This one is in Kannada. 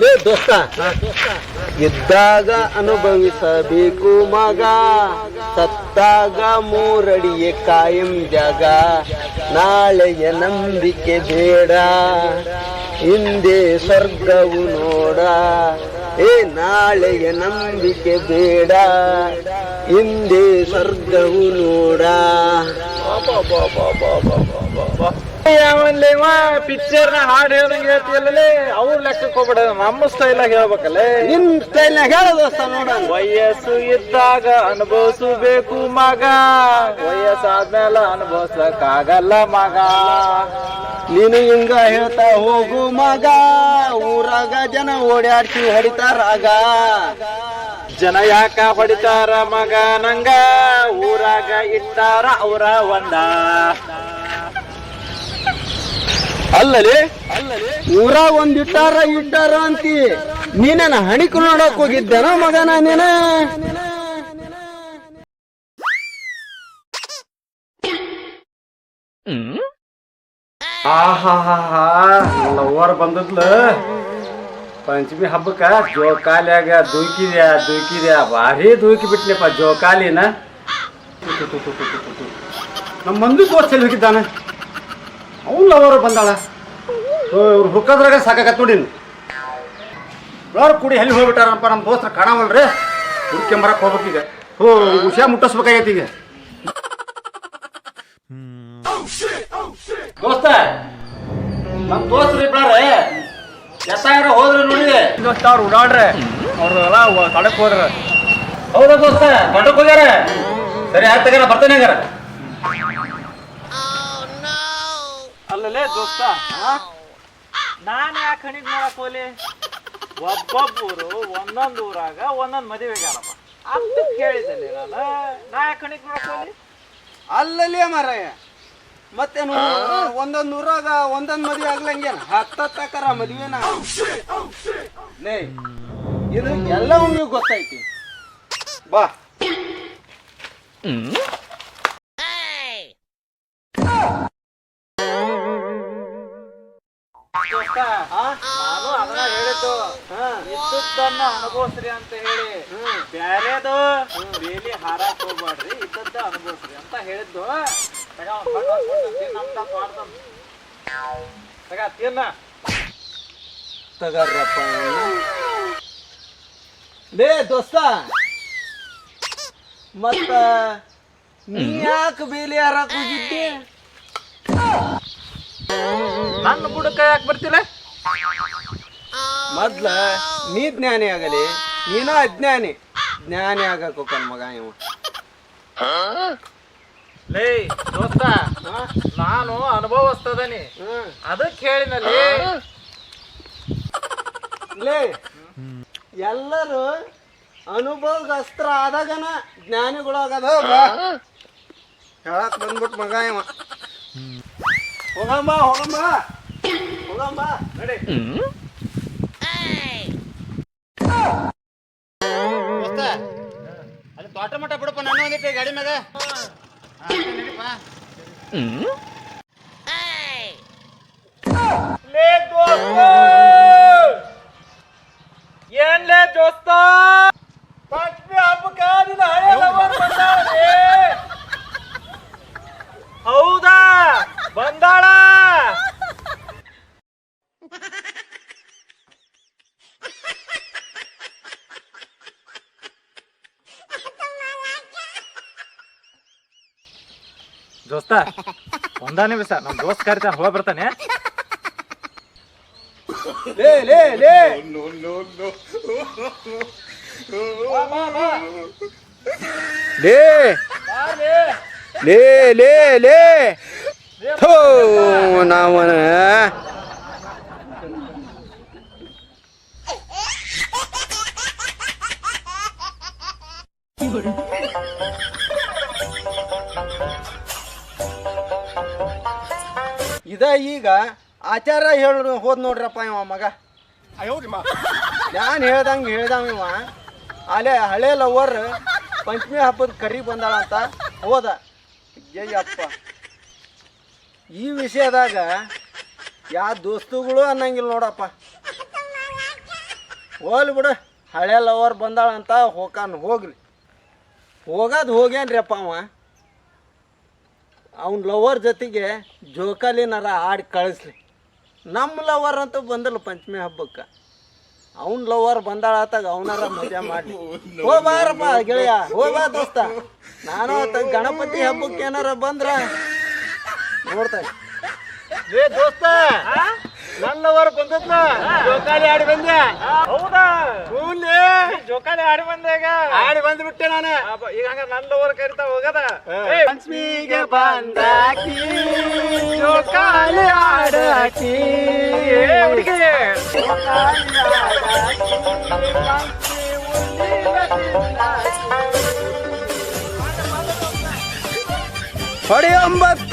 ದೋಸ್ತ, ಇದ್ದಾಗ ಅನುಭವಿಸಬೇಕು ಮಗ. ಸತ್ತಾಗ ಮೂರಡಿಯ ಕಾಯಂ ಜಾಗ. ನಾಳೆಯ ನಂಬಿಕೆ ಬೇಡ. ಹಿಂದೆ ಸ್ವರ್ಗವು ನೋಡ. ಏ ನಾಳೆಯ ನಂಬಿಕೆ ಬೇಡ. ಹಿಂದೆ ಸ್ವರ್ಗವು ನೋಡ. ಯಾವನ್ಲೇವ ಪಿಕ್ಚರ್ನ ಹಾಡು ಹೇಳಂಗ್ ಹೇಳ್ತೀಯಲ್ಲೇ ಅವ್ರ ಲೆಕ್ಕಕ್ಕೆ ಹೋಗ್ಬೇಡ ನಮ್ಮ ಸ್ಟೈಲಾಗ ಹೇಳ್ಬೇಕಲ್ಲೇ? ನಿನ್ ಸ್ಟೈಲ್ನಾಗ ಹೇಳ ದೋಸ್ತ ನೋಡ ವಯಸ್ಸು ಇದ್ದಾಗ ಅನುಭವಿಸಬೇಕು ಮಗ. ವಯಸ್ಸಾದ್ಮೇಲೆ ಅನುಭವಿಸ್ಲಕ್ಕಾಗಲ್ಲ ಮಗ. ನೀನು ಹಿಂಗ ಹೇಳ್ತಾ ಹೋಗು ಮಗ. ಊರಾಗ ಜನ ಓಡಾಡ್ತಿ ಹೊಡಿತಾರಾಗ ಜನ ಯಾಕ ಹೊಡಿತಾರ ಮಗ? ನಂಗ ಊರಾಗ ಇಟ್ಟಾರ ಅವರ ಒಂದ. ಅಲ್ಲಲೇ ಅಲ್ಲಲೇ ಒಂದ್ ಇಟ್ಟಾರ ಇಟ್ಟಾರ ಅಂತಿ. ನೀನೇನ ಹಣಿಕು ನೋಡಕ್ ಹೋಗಿದ್ದೇನ ಮಗನ ನೀನ? ಆಹಾಹಾ ಲವರ್ ಬಂದದ್ಲ. ಪಂಚಮಿ ಹಬ್ಬಕ್ಕೆ ಜೋಕಾಲಿಯಾಗ ದುಯ್ಕಿದ್ಯಾ ದುಯ್ಕಿದ್ಯಾ ಭಾರಿ ದುಯ್ಕಿ ಬಿಟ್ನಪ್ಪ ಜೋಕಾಲಿನ. ನಮ್ಮ ಮಂದಿ ಎಲ್ಲಿ ಹೋಗಿದ್ದಾನೆ? ಅವ್ನು ಲವರ್ ಬಂದಾಳ. ಇವ್ರು ಹುಕ್ಕದ್ರಾಗ ಸಾಕಾಗತ್ ನೋಡಿ ಎಲ್ಲರೂ ಕುಡಿ ಎಲ್ಲಿ ಹೋಗ್ಬಿಟ್ಟಾರಪ್ಪ ನಮ್ಮ ದೋಸ್ತ್ರ? ಕಾಣವಲ್ರಿ? ಹುಡ್ಕೊಂಬರಕ್ಕೆ ಹೋಗ್ಬೇಕೀಗ ಹೋ ಹುಷಾ ಮುಟ್ಟಿಸ್ಬೇಕಾಗೈತಿ ಈಗ. ದೋಸ್ತ ನಮ್ಮ ದೋಸ್ತರು ಇಬ್ಬಾರೆ ಎತ್ತಾರ ಹೋದ್ರೆ ನೋಡಿ. ದೋಸ್ತ ಅವ್ರು ಓಡಾಡ್ರೆ. ಅವ್ರು ಎಲ್ಲ ತಡಕ್ ಹೋದ್ರ. ಹೌದಾ ದೋಸ್ತ? ತಡಕ್ ಹೋಗ್ಯಾರ? ಸರಿ ಆಯ್ತು ತಗಾರ ಬರ್ತಾನೆ ಹಂಗಾರ. ಅಲ್ಲಲೇ ದೋಸ್ತ ನಾನು ಯಾಕೆ ಹಣಿಗ್ ನೋಡಕ್ ಹೋಲಿ ಒಬ್ಬೊಬ್ಬರು ಒಂದೊಂದು ಊರಾಗ ಒಂದೊಂದು ಮದುವೆಗಾರಪ್ಪ ಅಂತ ಕೇಳಿದಲ್ಲಿ ನಾನು. ನಾ ಯಾಕೆ ಹಣಿಗ್ ನೋಡಕ್ ಹೋಲಿ ಅಲ್ಲಲ್ಲಿ ಮಾರಾಯ. ಮತ್ತೇನು? ಒಂದೊಂದ್ ಊರಾಗ ಒಂದೊಂದ್ ಮದ್ವೆ ಆಗ್ಲಂಗೇನ ಹತ್ತತ್ತಕರ ಮದ್ವೆನ? ಲೇ ಇದು ಎಲ್ಲವೂ ಗೊತ್ತೈತಿ. ಬಾ. ನಾನು ಅದನ್ನ ಹೇಳಿದ್ದು ಇದ್ದದ್ದನ್ನ ಅನುಭವಿಸ್ರಿ ಅಂತ ಹೇಳಿ. ಬ್ಯಾರೇದು ಬೇಲಿ ಹಾರಾಕ್ ಹೋಗ್ಬಾಡ್ರಿ ಇದ್ದದ್ದ ಅನುಭವಿಸ್ರಿ ಅಂತ ಹೇಳಿದ್ದು. ತಗ ಒಂದ್ ಹಣ್ಣ್ ಒಂದ್ ಕೊಡ್ತೀನಿ, ತಿನ್ನು ಅಂತ ಮಾಡ್ದಮ್. ತಗ ತಿನ್ನ. ತಗರ್ರಪ್ಪ ಲೇ ದೋಸ್ತ. ಮತ್ತ ನೀ ಯಾಕೆ ಬೇಲಿ ಹಾರಕ್ ಹೋಗಿದ್ದೆ? ನನ್ನ ಬುಡಕ ಯಾಕೆ ಬರ್ತಿಲ್ಲ? ಮೊದ್ಲ ನೀ ಜ್ಞಾನಿ ಆಗಲಿ ನೀನ ಅಜ್ಞಾನಿ. ಜ್ಞಾನಿ ಆಗಕ್ಕೆ ಮಗ ಇವ. ಲೇ ದೋಸ್ತ, ನಾನು ಅನುಭವಿಸ್ತದನಿ. ಅದಕ್ಕೆ ಹೇಳಿನಲ್ಲಿ ಲೇ ಎಲ್ಲರೂ ಅನುಭವದ ಅಸ್ತ್ರ ಆದಾಗನ ಜ್ಞಾನಿಗಳಾಗದ ಹೇಳಕ್ ಬಂದ್ಬಿಟ್ಟು ಮಗ ಇವ. ಹೋಗಮ್ಮ ಹೋಗಮ್ಮ. ಹೋಗಮ್ಮ, ನಡಿ. ಅಲ್ಲಿ ತೋಟ ಮಟ್ಟ ಬಿಡಪ್ಪ, ನನ್ನ ಒಂದಿಟ್ಟು ಗಾಡಿ ಮ್ಯಾಗ. ಲೇ ದೋಸ್ತ ಏನ್ಲೇ ದೋಸ್ತ ಪಂಚಮಿ ಹಬ್ಬಕ್ಕ ನಿನ್ನ ಹಳೆ ಲವರ್ ಬಂದಾಳೆ ಹೌದಾ ಬಂದಾಳ ದೋಸ್ತ ಒಂದ ನಿಮಿಷ ನಮ್ ದೋಸ್ತ್ ಕರಿತಾನೆ ಹೋಗ ಬರ್ತಾನೆ? ಲೇ ಲೇ ಲೇ. ನಾವನ ಇದ ಈಗ ಆಚಾರ ಹೇಳ ಹೋದ್ ನೋಡ್ರಪ್ಪ ಇವ ಮಗ. ನಾನು ಹೇಳ್ದಂಗೆ ಹೇಳ್ದಂಗ ಇವ. ಅಲೆ ಹಳೆ ಲವರ್ ಪಂಚಮಿ ಹಬ್ಬದ ಕರಿ ಬಂದಾಳ ಅಂತ ಹೋದ. ಅಪ್ಪ ಈ ವಿಷಯದಾಗ ಯಾ ದೋಸ್ತುಗಳು ಅನ್ನಂಗಿಲ್ಲ ನೋಡಪ್ಪ. ಹೋಗ್ಲಿ ಬಿಡು ಹಳೆ ಲವರ್ ಬಂದಾಳಂತ ಹೋಗಾನ್ ಹೋಗ್ಲಿ. ಹೋಗ್ಯಾನ್ರಿ ಅಪ್ಪ ಅವ. ಅವ್ನ ಲವರ್ ಜೊತೆಗೆ ಜೋಕಾಲಿನಾರ ಆಡಿ ಕಳಿಸ್ಲಿ. ನಮ್ಮ ಲವರ್ ಅಂತ ಬಂದಲ್ಲ ಪಂಚಮಿ ಹಬ್ಬಕ್ಕೆ. ಅವ್ನ ಲವರ್ ಬಂದಾಳತ್ತಾಗ ಅವನಾರ ಮಜಾ ಮಾಡಿ ಹೋ ಬಾರಪ್ಪ ಗೆಳೆಯ ಹೋ ಬಾ ದೋಸ್ತ. ನಾನು ಆತ ಗಣಪತಿ ಹಬ್ಬಕ್ಕೆ ಏನಾರ ಬಂದ್ರ ನೋಡ್ತಾ ಏ ದೋಸ್ತ ನನ್ನ ಲವರ್ ಬಂದದ್ನ? ಜೋಕಾಲಿ ಆಡಿ ಬಂದೆ ಹೌದಾ? ಜೋಕಾಲಿ ಆಡಿ ಬಂದೆ ಈಗ ಆಡಿ ಬಂದ್ಬಿಟ್ಟೆ ನಾನು ಈಗ ಹಂಗ ನನ್ನ ಲವರ್ ಕರಿತಾ ಹೋಗದ ಪಂಚಮಿಗೆ ಬಂದಾಕಿ ಜೋಕಾಲಿ ಆಡಾಕಿ ಹುಡುಗಿ ಹೊಡಿ ಒಂಬತ್ತು